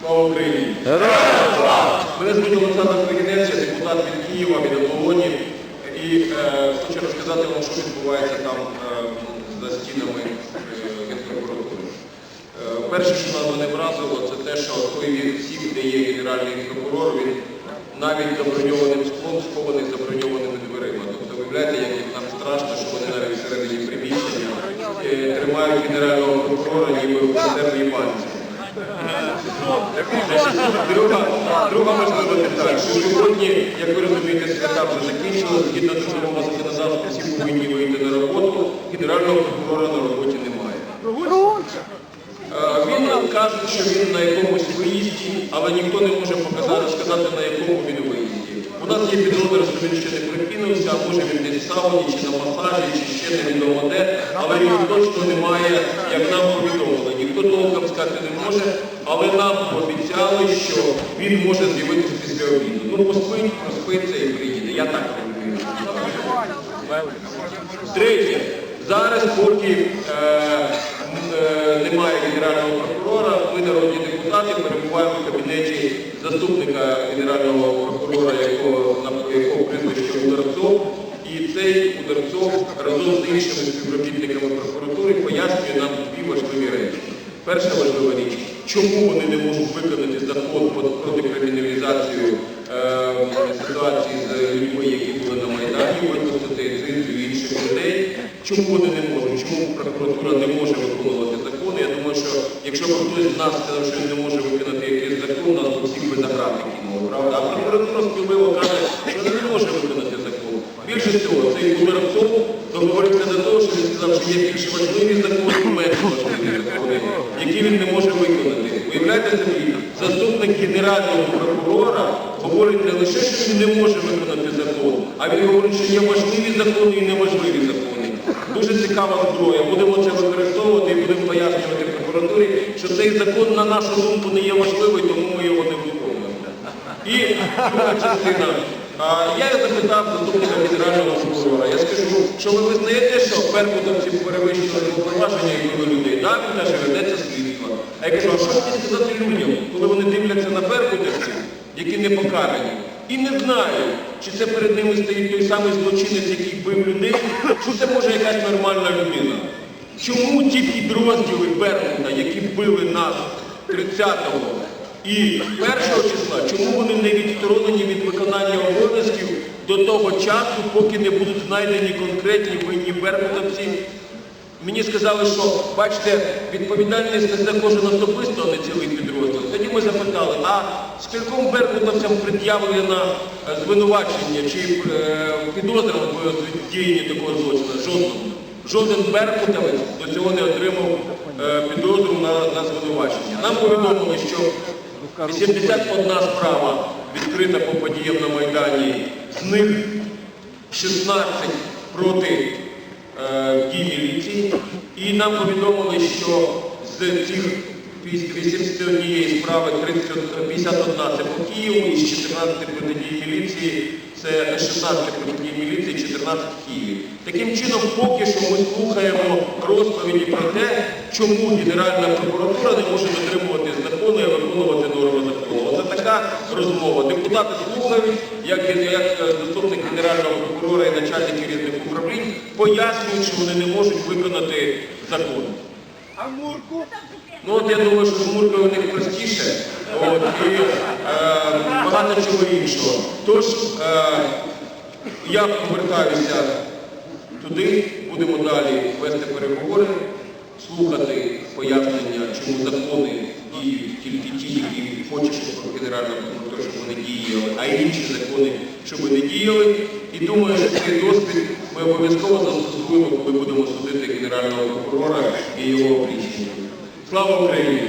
Слава Україні! Мене звуть Олександр Кригінець, я депутат від Києва, від Оболоні. І е, хочу розказати вам, що відбувається там е, за стінами е, Генпрокуратури. Е, перше, що нас мене вразило, це те, що той всіх, де є генеральний прокурор, він навіть заброньованим склом схований заброньованими дверима. Тобто, виявляєте, як їм там страшно, що вони навіть всередині приміщення е, тримають генерального прокурора, ніби в консервній банці. Друга, друга можлива деталь, що сьогодні, як ви розумієте, свята вже закінчилася, згідно трудового законодавства всі повинні вийти на роботу, генерального прокурора на роботі немає. Він Він каже, що він на якомусь виїзді, але ніхто не може показати, сказати, на якому він виїзді. У нас є підозра, що він ще не прикинувся, а може він десь сауні, чи на масажі, чи ще невідомо де, але він точно не має, як нам повідомили. Ніхто толком сказати не може, але нам обіцяли, що він може з'явитися після обіду. Ну, поспить, проспиться і приїде. Я так розумію. Третє. Зараз, поки е, е, немає генерального прокурора, ми, народні депутати, перебуваємо в кабінеті заступника генерального прокурора, якого, якого прізвище Ударцов. І цей Ударцов разом з іншими співробітниками прокуратури пояснює нам дві важливі речі. Перша важлива річ, чому вони не можуть виконати закон проти криміналізацію е, ситуації з людьми, які були на Майдані, цинцю інших людей. Чому вони не можуть? Чому прокуратура не може виконувати закони? Якщо хтось з нас сказав, що він не може виконати якийсь закон, нас б всіх би на грати правда? А прокуратура сміливо каже, що не може виконати закон. Більше цього, цей Ударцов договорився до того, що він сказав, що є більш важливі закони, менш важливі закони, які він не може виконати. Уявляєте собі, заступник генерального прокурора говорить не лише, що він не може виконати закон, а він говорить, що є важливі закони і неважливі закони. Дуже цікава зброя. Будемо це використовувати і будемо пояснювати прокуратурі, що цей закон, на нашу думку, не є важливий, тому ми його не виконуємо. І друга частина. Я запитав заступника генерального прокурора. Я скажу, що ви визнаєте, що беркутовці перевищили повноваження і вбили людей? Так, він каже, ведеться слідство. А я кажу, а що мені сказати людям, коли вони дивляться на беркутовців, які не покарані, і не знають, чи це перед ними стоїть той самий злочинець, який бив людей, чи це може якась нормальна людина. Чому ті підрозділи Беркута, які били нас 30-го і 1-го числа, чому вони не відсторонені від виконання обов'язків до того часу, поки не будуть знайдені конкретні винні беркутовці? Мені сказали, що бачите, відповідальність несе кожен особисто, а не цілий підрозділ. Тоді ми запитали, а скільком беркутовцям пред'явлено е, звинувачення чи е, підозра в діянні такого злочину? Жодного. Жоден беркутовець до цього не отримав е, підозру на, на звинувачення. Нам повідомили, що 81 справа відкрита по подіям на Майдані, з них 16 проти е, дій. І нам повідомили, що з цих 81 справи 30, 51 це по Києву, і з 14 протидій міліції, це 16 протидій міліції, 14 в Києві. Таким чином, поки що ми слухаємо розповіді про те, чому Генеральна прокуратура не може дотримувати закону і виконувати норми Така розмова. Депутати слухають, як, як е, заступник генерального прокурора і начальники різних управлінь пояснюють, що вони не можуть виконати закон. А Мурку? Ну от я думаю, що з Муркою у них простіше от, і е, багато чого іншого. Тож е, я повертаюся туди, будемо далі вести переговори, слухати пояснення, чому закони діють тільки ті, які хочуть, щоб Генеральна прокуратура, щоб вони діяли, а інші закони, щоб не діяли. І думаю, що цей досвід ми обов'язково застосуємо, коли будемо судити Генерального прокурора і його рішення. Слава Україні!